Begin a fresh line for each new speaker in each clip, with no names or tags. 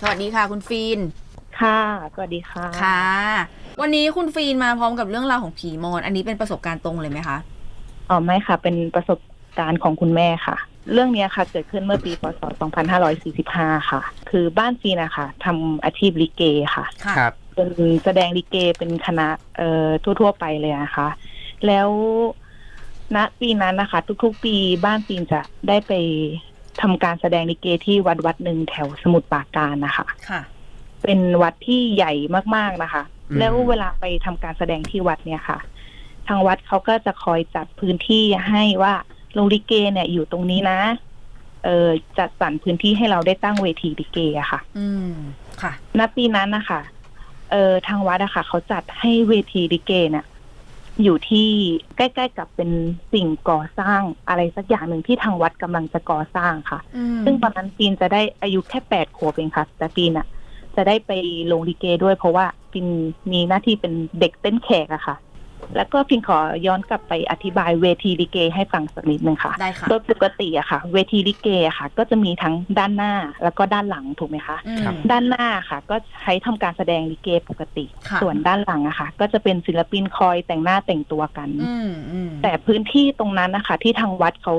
สวัสดีค่ะ คุณฟีน
ค่ะ สวัสดีค่ะ
ค่ะ วันนี้คุณฟีนมาพร้อมกับเรื่องราวของผีมอน อันนี้เป็นประสบการณ์ตรงเลยไหมคะ
อ๋อไม่ค่ะ เป็นประสบการณ์ของคุณแม่ค่ะ เรื่องเนี้ยค่ะเกิดขึ้นเมื่อปีพศ 2545 ค่ะ คือบ้านฟีนะคะทำอาชีพลิเกค่ะ
ค่ะ
ครับ
เป็นแสดงลิเกเป็นคณะเอ่อทั่ว ๆ ไปเลยนะคะ แล้วณปีนั้นนะคะ ทุก ๆ ปีบ้านฟีนจะได้ไป ทำการแสดงลิเกที่วัดวัดหนึ่งแถวสมุทรปราการนะคะ
ค่ะ
เป็นวัดที่ใหญ่มากๆนะคะ
อืม
แล้วเวลาไปทำการแสดงที่วัดเนี่ยค่ะ ทางวัดเขาก็จะคอยจัดพื้นที่ให้ว่าโรงลิเกเนี่ยอยู่ตรงนี้นะ เออจัดสรรพื้นที่ให้เราได้ตั้งเวทีลิเกอะค่ะ
อืมค่ะ
ณปีนั้นนะคะเออทางวัดอะค่ะเขาจัดให้เวทีลิเกเนี่ย อยู่ที่ใกล้ๆกับเป็นสิ่งก่อสร้างอะไรสักอย่างหนึ่งที่ทางวัดกำลังจะก่อสร้างค่ะ
อืม
ซึ่งตอนนั้นปีนจะได้อายุแค่แปดขวบเองค่ะ แต่ปีนอะจะได้ไปลงลิเกด้วยเพราะว่าปีนมีหน้าที่เป็นเด็กเต้นแขกอะค่ะ แล้วก็พินขอย้อนกลับไปอธิบายเวทีลิเก ให้ฟังสักนิดนึงค่ะ
ได้ค่ะ
โดยปกติอะค่ะ เวทีลิเกอะค่ะ ก็จะมีทั้งด้านหน้าแล้วก็ด้านหลังถูกไหมคะ
อืม
ครับ
ด้านหน้าค่ะ ก็ใช้ทำการแสดงลิเกปกติ
ค่ะ
ส่วนด้านหลังอะค่ะ ก็จะเป็นศิลปินคอยแต่งหน้าแต่งตัวกัน
อืมอืม
แต่พื้นที่ตรงนั้นนะคะที่ทางวัดเขา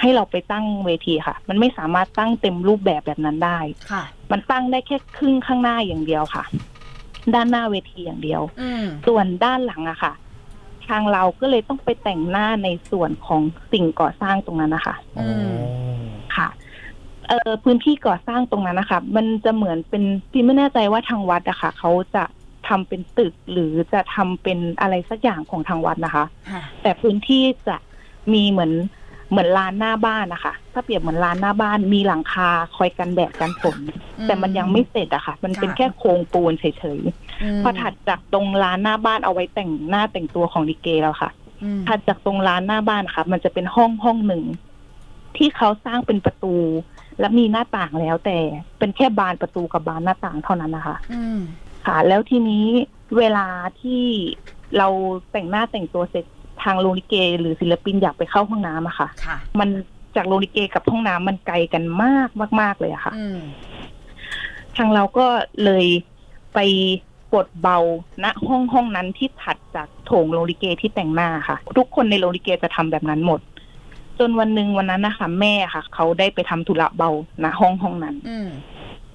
ให้เราไปตั้งเวทีค่ะ มันไม่สามารถตั้งเต็มรูปแบบแบบนั้นได้
ค่ะ
มันตั้งได้แค่ครึ่งข้างหน้าอย่างเดียวค่ะ ด้านหน้าเวทีอย่างเดียว
อืม
ส่วนด้านหลังอะค่ะ ทางเราก็เลยต้องไปแต่งหน้าในส่วนของสิ่งก่อสร้างตรงนั้นนะคะ
อืม
ค่ะเอ่อพื้นที่ก่อสร้างตรงนั้นนะคะ มันจะเหมือนเป็นพี่ไม่แน่ใจว่าทางวัดอะค่ะเขาจะทำเป็นตึกหรือจะทำเป็นอะไรสักอย่างของทางวัดนะคะ
ค่ะ
แต่พื้นที่จะมีเหมือน เหมือนลานหน้าบ้านนะคะ ถ้าเปรียบเหมือนลานหน้าบ้านมีหลังคาคอยกันแดดกันฝนแต่มันยังไม่เสร็จอะค่ะ มันเป็น
ค่ะ
แค่โครงปูนเฉย
ม
ๆพอถัดจากตรงลานหน้าบ้านเอาไว้แต่งหน้าแต่งตัวของลิเกแล้วค่ะ
อืม
ถัดจากตรงลานหน้าบ้านค่ะ มันจะเป็นห้องห้องหนึ่ง ที่เขาสร้างเป็นประตู และมีหน้าต่างแล้วแต่เป็นแค่บานประตูกับบานหน้าต่างเท่านั้นนะคะ
อืม
ค่ะ แล้วทีนี้เวลาที่เราแต่งหน้าแต่งตัวเสร็จ ทางโรงลิเก หรือศิลปินอยากไปเข้าห้องน้ำอะค่ะ
ค่ะ
มันจากโรงลิเกกับห้องน้ำมันไกลกันมากมาก ๆ เลยอะค่ะ
อืม
ทางเราก็เลยไปปลดเบาณห้องห้องนั้นที่ถัดจากโถงโรงลิเกที่แต่งหน้าค่ะ ทุกคนในโรงลิเกจะทำแบบนั้นหมด จนวันหนึ่งวันนั้นนะคะแม่ค่ะ เขาได้ไปทำธุระเบาณห้องห้องนั้น
อืม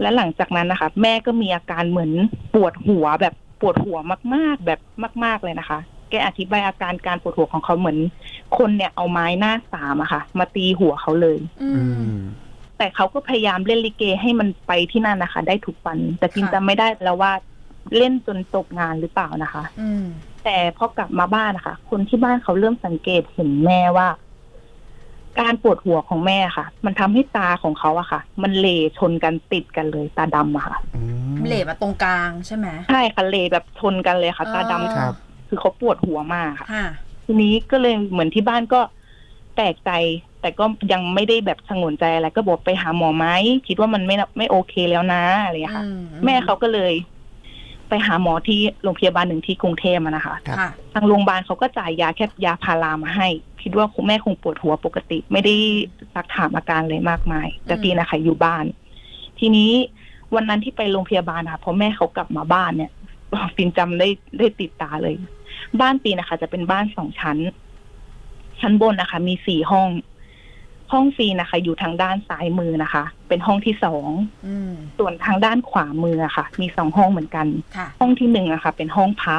และหลังจากนั้นนะคะ แม่ก็มีอาการเหมือนปวดหัวแบบปวดหัวมาก ๆ แบบมาก ๆเลยนะคะ แกอธิบายอาการการปวดหัวของเขาเหมือน คนเนี่ยเอาไม้หน้าสามอะค่ะ มาตีหัวเขาเลย
อื
อื
ม
ม
แต่เขาก็พยายามเล่นลิเกให้มันไปที่นั่นนะคะ ได้ทุกวัน แต่กิน
ค่ะ
จำไม่ได้แล้วว่าเล่นจนจบงานหรือเปล่านะคะ
อืม
แต่พอกลับมาบ้านนะคะคนที่บ้านเขาเริ่มสังเกตเห็นแม่ว่า การปวดหัวของแม่ค่ะ มันทำให้ตาของเขาอะค่ะ มันเหลชนกันติดกันเลย ตาดำอะค่ะ
อืม
เหลมาตรงกลางใช่ไหม
ใช่ค่ะเหลแบบชนกันเลยค่ะ ตาดำ
ครับ
คือเขาปวดหัวมากค่ะ
ค่ะ
ทีนี้ก็เลยเหมือนที่บ้านก็แปลกใจ แต่ก็ยังไม่ได้แบบสงวนใจอะไรก็บอกไปหาหมอไหมคิดว่ามันไม่ไม่โอเคแล้วนะอะไรอย่างเงี้ยค่ะ
อื
แม่เขาก็เลย ไปหาหมอที่โรงพยาบาลหนึ่งที่กรุงเทพอะนะคะ
ครับ
ค่ะ
ทางโรงพยาบาลเขาก็จ่ายยาแค่ยาพารามาให้ คิดว่าคุณแม่คงปวดหัวปกติ ไม่ได้ซักถามอาการเลยมากมาย แต่
อืม
ปีนะคะอยู่บ้าน ทีนี้วันนั้นที่ไปโรงพยาบาลนะคะพอแม่เขากลับมาบ้านเนี่ยปินจำได้ได้ติดตาเลย บ้านปีนะคะ จะเป็นบ้านสองชั้น ชั้นบนนะคะ มีสี่ห้อง ห้องฟีนะคะ อยู่ทางด้านซ้ายมือนะคะ เป็นห้องที่สอง
อืม
ส่วนทางด้านขวามืออะค่ะ มีสองห้องเหมือนกัน
ค่ะ
ห้องที่หนึ่งอะค่ะ เป็นห้องพระ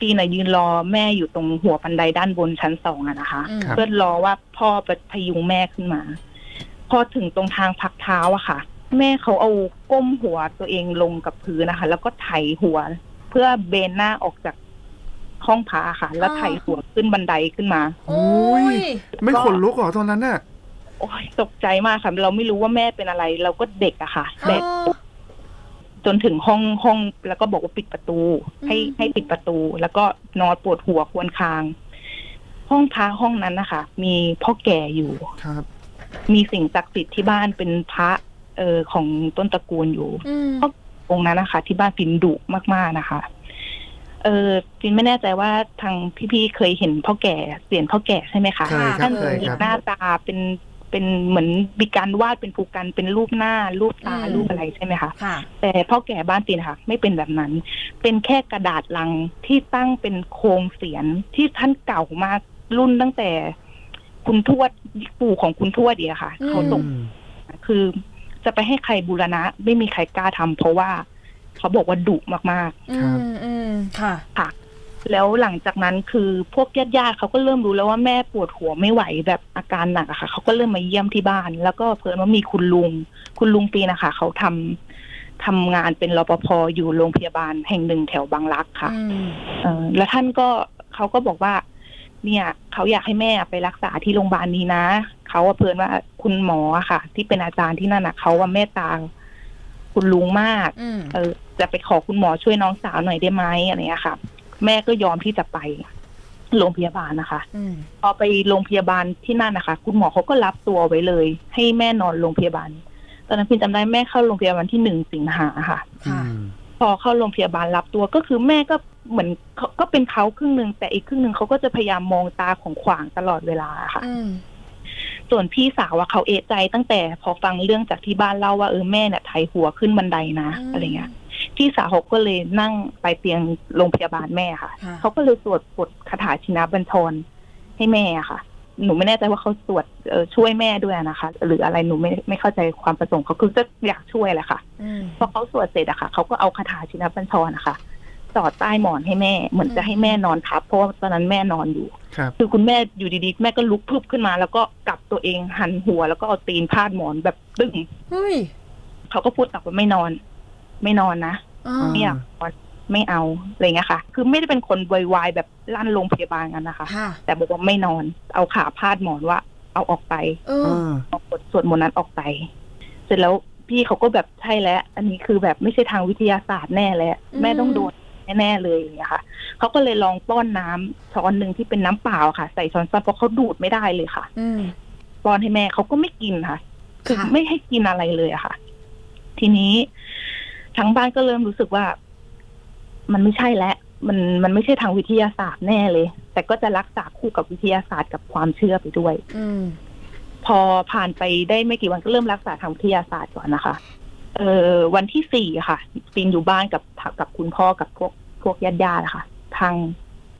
ปีน่ะยืนรอแม่อยู่ตรงหัวบันไดด้านบนชั้นสองอะนะคะ
อืม
ครับ
เพื่อรอว่าพ่อจะพยุงแม่ขึ้นมา พอถึงตรงทางพักเท้าอะค่ะ แม่เขาเอาก้มหัวตัวเองลงกับพื้นนะคะ แล้วก็ไถหัว เพื่อเบนหน้าออกจาก ห้องพระอะค่ะ แล้วไถหัวขึ้นบันไดขึ้นมา
โอ้ย
ไม่ขนลุกเหรอตอนนั้นน่ะ
โอ้ยตกใจมากค่ะ เราไม่รู้ว่าแม่เป็นอะไร เราก็เด็กอะค่ะเด็กจนถึงห้องห้องแล้วก็บอกว่าปิดประตู ให้
อืม
ให้ปิดประตู แล้วก็นอนปวดหัวครวรคาง ห้องพระห้องนั้นนะคะ มีพ่อแก่อยู่
ครับ
มีสิ่งศักดิ์สิทธิ์ที่บ้านเป็นพระ เออของต้นตระกูลอยู่
อืม
องค์นั้นนะคะ ที่บ้านฟินดุมากๆนะคะ เออฟินไม่แน่ใจว่าทางพี่ๆเคยเห็นพ่อแก่เสียนพ่อแก่ใช่ไหมคะ
เคยครับ
ท่าน
เคย
มี
ครับ
หน้าตาเป็นเป็นเหมือนมีการวาดเป็นภูกันเป็นรูปหน้ารูปตา
อืม
รูปอะไรใช่ไหมคะ
ค่ะ
แต่พ่อแก่บ้านตีนะคะไม่เป็นแบบนั้น เป็นแค่กระดาษลังที่ตั้งเป็นโครงเสียนที่ท่านเก่ามากรุ่นตั้งแต่ คุณทวดปู่ของคุณทวดเดียค่ะ
อืม
เขาส่งคือจะไปให้ใครบูรณะ ไม่มีใครกล้าทำเพราะว่า เขาบอกว่าดุมาก
อื
ครับ
มอืมค่ะ
ๆค่ะ แล้วหลังจากนั้นคือพวกญาติญาติๆเขาก็เริ่มรู้แล้วว่าแม่ปวดหัวไม่ไหวแบบอาการหนักอะค่ะเขาก็เริ่มมาเยี่ยมที่บ้าน แล้วก็เพิ่นว่ามีคุณลุง คุณลุงปีนะคะเขาทำทำงานเป็นรปภอยู่โรงพยาบาลแห่งหนึ่งแถวบางรักค่ะ
อืม
เออแล้วท่านก็เขาก็บอกว่า เนี่ยเขาอยากให้แม่ไปรักษาที่โรงพยาบาลนี้นะเขาว่าเพลินว่าคุณหมออะค่ะ ที่เป็นอาจารย์ที่นั่นอะเขาว่าเมตตา คุณลุงมาก
อืม
เออ จะไปขอคุณหมอช่วยน้องสาวหน่อยได้ไหมอะไรเงี้ยค่ะ แม่ก็ยอมที่จะไปโรงพยาบาลนะคะ
อืม
พอไปโรงพยาบาลที่นั่นนะคะ คุณหมอเขาก็รับตัวไว้เลย ให้แม่นอนโรงพยาบาล ตอนนั้นพินจำได้แม่เข้าโรงพยาบาลที่หนึ่งสิงหาค่ะ
ค่ะ
อืม
พอเข้าโรงพยาบาลรับตัวก็คือแม่ก็เหมือนเขาก็เป็นเขาครึ่งหนึ่งแต่อีกครึ่งหนึ่งเขาก็จะพยายามมองตาของขวางตลอดเวลาค่ะ
อืม
ส่วนพี่สาวอะเขาเอะใจตั้งแต่พอฟังเรื่องจากที่บ้านเล่าว่าเออแม่เนี่ยไถหัวขึ้นบันไดนะอะไรเงี้ยพี่สาวเขาก็เลยนั่งไปเตียงโรงพยาบาลแม่ค่ะ
ค่ะ
เขาก็เลยสวดบทคาถาชินาบัญชรให้แม่อะค่ะ หนูไม่แน่ใจว่าเขาสวดเอ่อช่วยแม่ด้วยนะคะ หรืออะไรหนูไม่ไม่เข้าใจความประสงค์เขาคือจะอยากช่วยแหละค่ะ
อืม
พอเขาสวดเสร็จอะค่ะเขาก็เอาคาถาชินบัญชรนะคะ สอดใต้หมอนให้แม่ เหมือนจะให้แม่นอนทับเพราะว่าตอนนั้นแม่นอนอยู่
ครับ
คือคุณแม่อยู่ดีๆ แม่ก็ลุกพรึบขึ้นมา แล้วก็กลับตัวเองหันหัว แล้วก็เอาตีนพาดหมอนแบบตึง
เฮ้ย
เขาก็พูดกลับว่าไม่นอน ไม่นอนนะ
อ๋อ
ไม่อยากนอนไม่เอาอะไรเงี้ยค่ะ คือไม่ได้เป็นคนวายๆแบบลั่นโรงพยาบาลกันนะคะ
ค่ะ
แต่บอกว่าไม่นอน เอาขาพาดหมอนว่า เอาออกไป
เอ
เอ
อ
อ
เอาบทสวดมนต์นั้นออกไป เสร็จแล้วพี่เขาก็แบบใช่แล้ว อันนี้คือแบบไม่ใช่ทางวิทยาศาสตร์แน่แล้ว
อืม
แม่ต้องโดน แน่ๆเลยอย่างเงี้ยค่ะเขาก็เลยลองป้อนน้ำช้อนหนึ่งที่เป็นน้ำเปล่าค่ะ ใส่ช้อนซ้อมเพราะเขาดูดไม่ได้เลยค่ะ
อืม
ป้อนให้แม่เขาก็ไม่กินค่ะ คือ
ค่ะ
ไม่ให้กินอะไรเลยอะค่ะ ทีนี้ทั้งบ้านก็เริ่มรู้สึกว่า มันไม่ใช่แล้วมันมันไม่ใช่ทางวิทยาศาสตร์แน่เลย แต่ก็จะรักษาคู่กับวิทยาศาสตร์กับความเชื่อไปด้วย
อืม
พอผ่านไปได้ไม่กี่วันก็เริ่มรักษาทางวิทยาศาสตร์ก่อนนะคะ เอ่อวันที่สี่อะค่ะปีนอยู่บ้านกับกับคุณพ่อกับพวกพวกญาติญาติๆค่ะ ทาง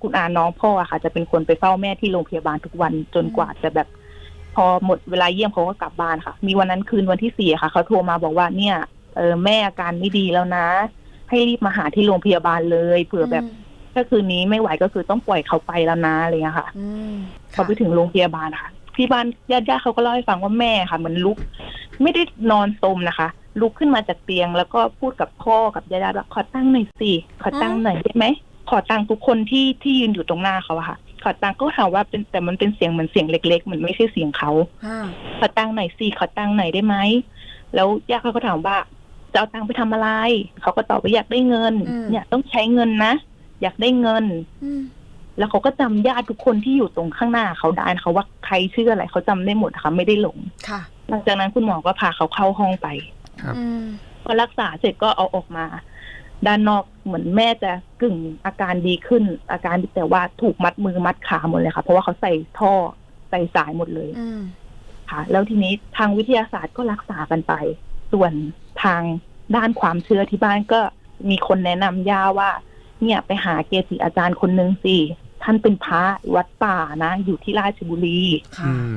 คุณอาน้องพ่ออะค่ะ จะเป็นคนไปเฝ้าแม่ที่โรงพยาบาลทุกวันจนกว่าจะแบบ พอหมดเวลาเยี่ยมเขาก็กลับบ้านค่ะ มีวันนั้นคืนวันที่สี่อะค่ะเขาโทรมาบอกว่าเนี่ยเออแม่อาการไม่ดีแล้วนะ ให้รีบมาหาที่โรงพยาบาลเลยเผื่อแบบถ้าคืนนี้ไม่ไหวก็คือต้องปล่อยเขาไปแล้วนะอะไรอย่างเงี้ยค่ะ
อืม
พอไปถึงโรงพยาบาลค่ะที่บ้านญาติญาติๆเขาก็เล่าให้ฟังว่าแม่ค่ะเหมือนลุก ไม่ได้นอนสมนะคะ ลุกขึ้นมาจากเตียง แล้วก็พูดกับพ่อกับญาติญาติๆว่าขอตั้งหน่อยสิขอตั้งหน่อยได้ไหมขอตังค์ทุกคนที่ที่ยืนอยู่ตรงหน้าเขาอะค่ะ ขอตังค์ก็ถามว่าเป็นแต่มันเป็นเสียงเหมือนเสียงเล็กๆเหมือนไม่ใช่เสียงเขา
ค่ะ
ขอตังค์หน่อยสิขอตังค์หน่อยได้ไหมแล้วญาติเขาก็ถามว่าจะเอาตังค์ไปทำอะไร เขาก็ตอบว่าอยากได้เงิน เนี่ยต้องใช้เงินนะ อยากได้เงิน
อืม
แล้วเขาก็จำญาติทุกคนที่อยู่ตรงข้างหน้าเขาได้นะคะว่าใครชื่ออะไรเขาจำได้หมดค่ะไม่ได้หลง
ค่ะ
หลังจากนั้นคุณหมอก็พาเขาเข้าห้องไป
ครับ
อืม
พอรักษาเสร็จก็เอาออกมา ด้านนอกเหมือนแม่จะกึ่งอาการดีขึ้น อาการดีแต่ว่าถูกมัดมือมัดขาหมดเลยค่ะ เพราะว่าเขาใส่ท่อใส่สายหมดเลย
อืม
ค่ะ แล้วทีนี้ทางวิทยาศาสตร์ก็รักษากันไป ส่วนทางด้านความเชื่อที่บ้านก็มีคนแนะนำย่าว่า เนี่ยไปหาเกจิอาจารย์คนนึงสิท่านเป็นพระวัดป่านะ อยู่ที่ราชบุรี
ค่ะ
อืม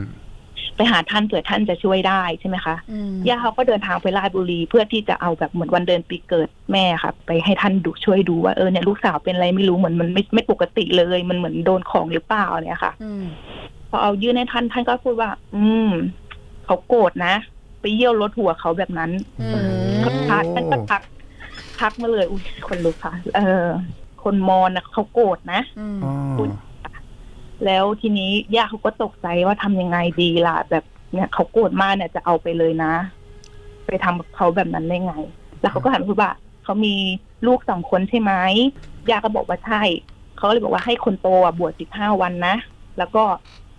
ไปหาท่านเผื่อท่านจะช่วยได้ใช่ไหมคะ
อืม
ย่าเขาก็เดินทางไปราชบุรีเพื่อที่จะเอาแบบเหมือนวันเดือนปีเกิดแม่ค่ะ ไปให้ท่านดูช่วยดูว่าเออเนี่ยลูกสาวเป็นอะไรไม่รู้เหมือนมันไม่ไม่ปกติเลย มันเหมือนโดนของหรือเปล่าเนี่ยค่ะ
อืม
พอเอายื่นให้ท่านท่านก็พูดว่า อืมเขาโกรธนะไปเยี่ยวรถหัวเขาแบบนั้น
อืม
ก็ทักท่านก็ทักทักมาเลย อุ้ยคนลุกค่ะเออ คนมอญนะเขาโกรธนะ
อืม
อ๋อ
แล้วทีนี้ย่าเขาก็ตกใจว่าทำยังไงดีล่ะ แบบเนี่ยเขาโกรธมากเนี่ยจะเอาไปเลยนะ ไปทำกับเขาแบบนั้นได้ไง แล้วเขาก็หันมาพูดว่าเขามีลูกสองคนใช่ไหมย่าก็บอกว่าใช่เขาก็เลยบอกว่าให้คนโตอะบวชสิบห้าวันนะ แล้วก็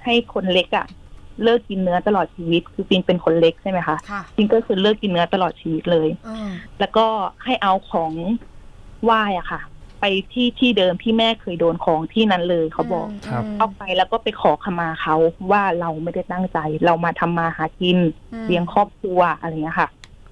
ให้คนเล็กอะเลิกกินเนื้อตลอดชีวิต คือปินเป็นคนเล็กใช่ไหมคะ
ค่ะ
ปินก็คือเลิกกินเนื้อตลอดชีวิตเลย
อืม
แล้วก็ให้เอาของไหว้อะค่ะไป ที่ที่เดิมที่แม่เคยโดนของที่นั้นเลยเขาบอก
ครับ
ม
เอาไปแล้วก็ไปขอขมาเขาว่าเราไม่ได้ตั้งใจ เรามาทำมาหากิน
อืม
เลี้ยงครอบครัวอะไรเงี้ยค่ะ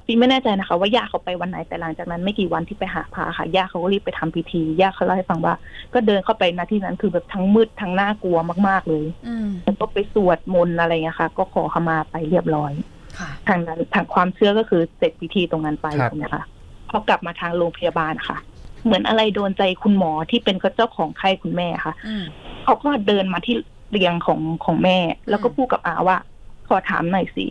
พี่ไม่แน่ใจนะคะ ว่าย่าเขาไปวันไหนแต่หลังจากนั้นไม่กี่วันที่ไปหาพระค่ะย่าเขาก็รีบไปทำพิธีย่าเขาเล่าให้ฟังว่า ก็เดินเข้าไปนาที่นั้นคือแบบทั้งมืดทั้งน่ากลัวมาก ๆเลย
อืม
แล้วก็ไปสวดมนต์อะไรเงี้ยค่ะ ก็ขอขมาไปเรียบร้อย
ค่ะ
ทางนั้นทางความเชื่อก็คือเสร็จพิธีตรงนั้นไป
ครับ
ใช่ไหมคะพอกลับมาทางโรงพยาบาลค่ะ เหมือนอะไรโดนใจคุณหมอที่เป็นเจ้าของไข้คุณแม่ค่ะ
อืม
เขาก็เดินมาที่เตียงของของแม่ แล้วก็พูดกับอาว่า ขอถามหน่อยสิ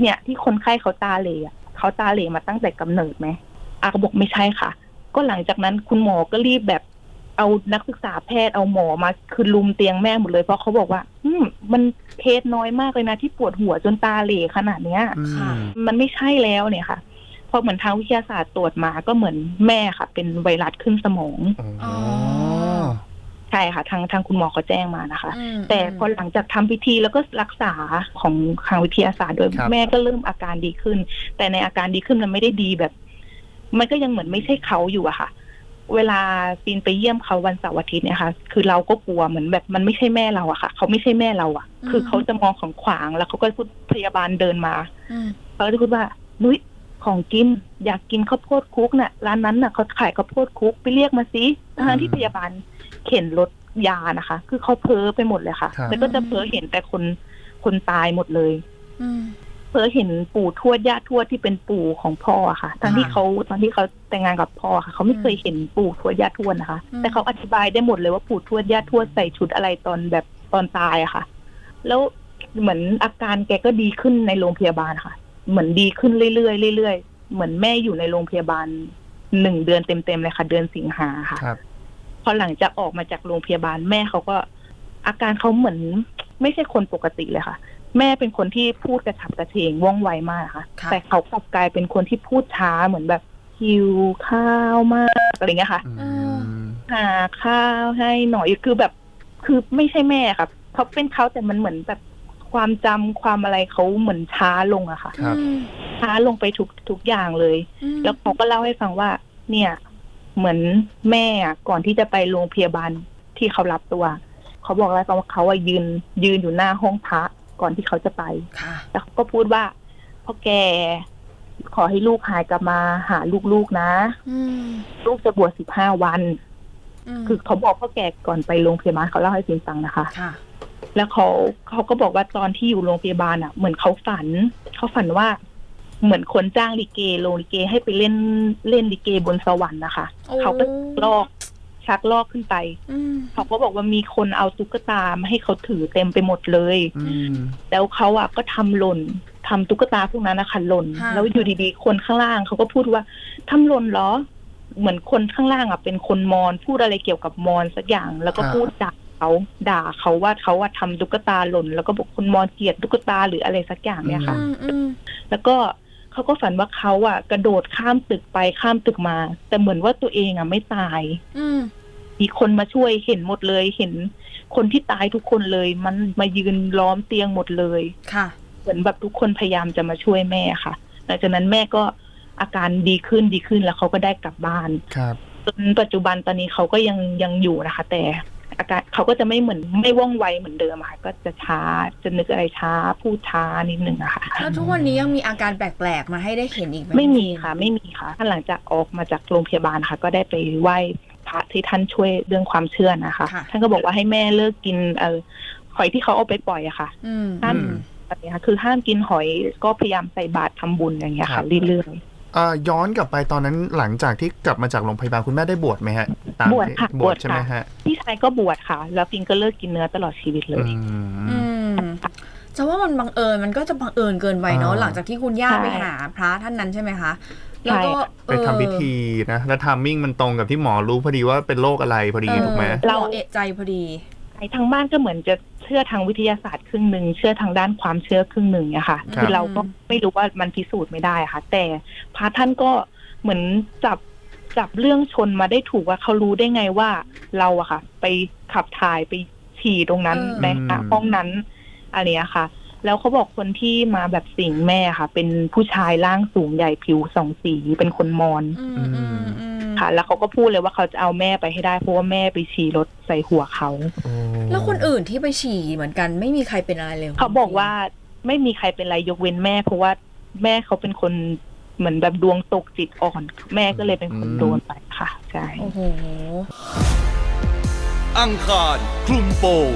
เนี่ยที่คนไข้เขาตาเหลอะเขาตาเหลมาตั้งแต่กำเนิดไหมอาก็บอกไม่ใช่ค่ะ ก็หลังจากนั้นคุณหมอก็รีบแบบเอานักศึกษาแพทย์เอาหมอมาคือลุมเตียงแม่หมดเลยเพราะเขาบอกว่า อืมมันเคสน้อยมากเลยนะที่ปวดหัวจนตาเหลขนาดเนี้ย
อื
ค่ะ
ม
มันไม่ใช่แล้วเนี่ยค่ะ พอเหมือนทางวิทยาศาสตร์ตรวจมาก็เหมือนแม่ค่ะ เป็นไวรัสขึ้นสมอง
อ๋อ
ใช่ค่ะ ทางทางคุณหมอเขาแจ้งมานะคะ
อืม
แต่พอหลังจากทำพิธีแล้วก็รักษาของทางวิทยาศาสตร์โดย
ครับ
แม่ก็เริ่มอาการดีขึ้น แต่ในอาการดีขึ้นมันไม่ได้ดีแบบ มันก็ยังเหมือนไม่ใช่เขาอยู่อะค่ะ เวลาปีนไปเยี่ยมเขาวันเสาร์อาทิตย์เนี่ยค่ะ คือเราก็กลัวเหมือนแบบมันไม่ใช่แม่เราอะค่ะ เขาไม่ใช่แม่เราอะคือเขาจะมองของขวางแล้วเขาก็พูดพยาบาลเดินมา
อืม
เขาก็จะพูดว่านุ้ย ของกิน อยากกินข้าวโพดคลุกน่ะร้านนั้นน่ะเขาขายข้าวโพดคลุกไปเรียกมาสิทั้งที่พยาบาลเข็นรถยานะคะ คือเขาเพ้อไปหมดเลยค่ะ
ครับ
แล้วก็จะเพ้อเห็นแต่คนคนตายหมดเลย
อืม
เพ้อเห็นปู่ทวดย่าทวดที่เป็นปู่ของพ่ออะค่ะทั้งที่
อ่า
เขาตอนที่เขาแต่งงานกับพ่อค่ะ เขาไม่เคยเห็นปู่ทวดย่าทวดนะคะ
อืม
แต่เขาอธิบายได้หมดเลยว่าปู่ทวดย่าทวดใส่ชุดอะไรตอนแบบตอนตายอะค่ะ แล้วเหมือนอาการแกก็ดีขึ้นในโรงพยาบาลค่ะ เหมือนดีขึ้นเรื่อยๆเรื่อยๆเหมือนแม่อยู่ในโรงพยาบาลหนึ่งเดือนเต็มๆเลยค่ะ เดือนสิงหาค่ะ
ครับ
พอหลังจากออกมาจากโรงพยาบาลแม่เขาก็อาการเขาเหมือน ไม่ใช่คนปกติเลยค่ะ แม่เป็นคนที่พูดกระฉับกระเฉงว่องไวมากค่ะ
ค่ะ
แต่เขากลับกลายเป็นคนที่พูดช้าเหมือนแบบหิวข้าวมากอะไรเงี้ยค่ะ
อืม
หาข้าวให้หน่อยคือแบบ คือไม่ใช่แม่ครับเขาเป็นเขาแต่มันเหมือนแบบ ความจำความอะไรเขาเหมือนช้าลงอะค่ะ
ครับ
อืม
ช้าลงไปทุกทุกอย่างเลย
อืม
แล้วเขาก็เล่าให้ฟังว่า เนี่ย เหมือนแม่อะก่อนที่จะไปโรงพยาบาลที่เขารับตัว เขาบอกอะไรฟังว่าเขาอะยืน ยืนอยู่หน้าห้องพระก่อนที่เขาจะไป
ค่ะ
แล้วเขาก็พูดว่าพ่อแกขอให้ลูกหายกลับมาหาลูกๆนะ
อืม
ลูกจะบวชสิบห้าวัน
ม
คือเขาบอกพ่อแกก่อนไปโรงพยาบาลเขาเล่าให้ฟินฟังนะคะ
ค่ะ
แล้วเขาเขาก็บอกว่าตอนที่อยู่โรงพยาบาลอะ เหมือนเขาฝันเขาฝันว่าเหมือนคนจ้างลิเกโรงลิเกให้ไปเล่นเล่นลิเกบนสวรรค์นะคะ
โอ้
เขาก็ลอกชักลอกขึ้นไป
อืม
เขาก็บอกว่ามีคนเอาตุ๊กตามาให้เขาถือเต็มไปหมดเลย
อืม
แล้วเขาอะก็ทำหล่นทำตุ๊กตาพวกนั้นนะคะหล่น
ค่ะ
แล้วอยู่ดีๆคนข้างล่างเขาก็พูดว่าทำหล่นเหรอ เหมือนคนข้างล่างอะเป็นคนมอญพูดอะไรเกี่ยวกับมอญสักอย่างแล้วก็
ครับ
พูดด่า เขาด่าเขาว่าเขาว่าทำตุ๊กตาหล่น แล้วก็บอกคนมอญเกลียดตุ๊กตาหรืออะไรสักอย่างเนี่ยค่ะ
อืมอืม
แล้วก็เขาก็ฝันว่าเขาอะ กระโดดข้ามตึกไปข้ามตึกมา แต่เหมือนว่าตัวเองอะไม่ตาย
อืม
มีคนมาช่วยเห็นหมดเลย เห็นคนที่ตายทุกคนเลย มันมายืนล้อมเตียงหมดเลย
ค่ะ
เหมือนแบบทุกคนพยายามจะมาช่วยแม่ค่ะหลังจากนั้นแม่ก็อาการดีขึ้นดีขึ้นแล้วเขาก็ได้กลับบ้าน
ครับ
จนปัจจุบันตอนนี้เขาก็ยังยังอยู่นะคะ แต่ อาการเขาก็จะไม่เหมือนไม่ว่องไวเหมือนเดิมอะค่ะ ก็จะช้าจะนึกอะไรช้าพูดช้านิดนึงอะค่ะ
แล้วทุกวันนี้ยังมีอาการแปลกๆมาให้ได้เห็นอีกไหม
ไม่มีค่ะ ไม่มีค่ะถ้าหลังจากออกมาจากโรงพยาบาลค่ะ ก็ได้ไปไหว้พระที่ท่านช่วยเรื่องความเชื่อนะคะ
ค่ะ
ท่านก็บอกว่าให้แม่เลิกกินเออหอยที่เขาเอาไปปล่อยอะค่ะ
อืม
ห้าม
อืม
แบบนี้ค่ะคือห้ามกินหอยก็พยายามใส่บาตรทำบุญอย่างเงี้ย
ครั
ค่ะ
บ
เรื่อย
อ่าย้อนกลับไปตอนนั้นหลังจากที่กลับมาจากโรงพยาบาลคุณแม่ได้บวชไหมฮะตาม
บวชค่ะ
บวช
บวช
ใช่ไหม
ค่ะ
ฮะ
ๆพี่ชายก็บวชค่ะ แล้วฟินก็เลิกกินเนื้อตลอดชีวิตเลย
อืม
อืมจะว่ามันบังเอิญมันก็จะบังเอิญเกินไปเนาะ
อ่า
หลังจากที่คุณย่า
ใช่
ไปหาพระท่านนั้นใช่ไหมคะแล้วก็
ไปทำพิธีนะแล้วทามมิ่งมันตรงกับที่หมอรู้พอดีว่าเป็นโรคอะไรพอดี
เออ
ถูกไหม
เราเอะใจพอดี
ไอ้ทางบ้านก็เหมือนจะ เชื่อทางวิทยาศาสตร์ครึ่งหนึ่งเชื่อทางด้านความเชื่อครึ่งหนึ่งเนี่ยค่ะ
ครับ
คือเราก็ไม่รู้ว่ามันพิสูจน์ไม่ได้ค่ะ แต่พระท่านก็เหมือนจับจับเรื่องชนมาได้ถูกว่าเขารู้ได้ไงว่าเราอะค่ะ ไปขับถ่ายไปฉี่ตรงนั้น
เออ
ในห้องนั้นอะไรเงี้ยค่ะ แล้วเขาบอกคนที่มาแบบสิงแม่ค่ะ เป็นผู้ชายร่างสูงใหญ่ผิวสองสีเป็นคนมอญ
อืมอืมอืม
ค่ะ แล้วเขาก็พูดเลยว่าเขาจะเอาแม่ไปให้ได้เพราะว่าแม่ไปฉี่รถใส่หัวเขา
แล้วคนอื่นที่ไปฉี่เหมือนกันไม่มีใครเป็นอะไรเลยหร
เขาบอกว่าไม่มีใครเป็นไรยกเว้นแม่ เพราะว่าแม่เขาเป็นคนเหมือนแบบดวงตกจิตอ่อน แม่ก็เลยเป็นคนโดนไปค่ะใช่
โอ้โห
อังคารคลุมโปง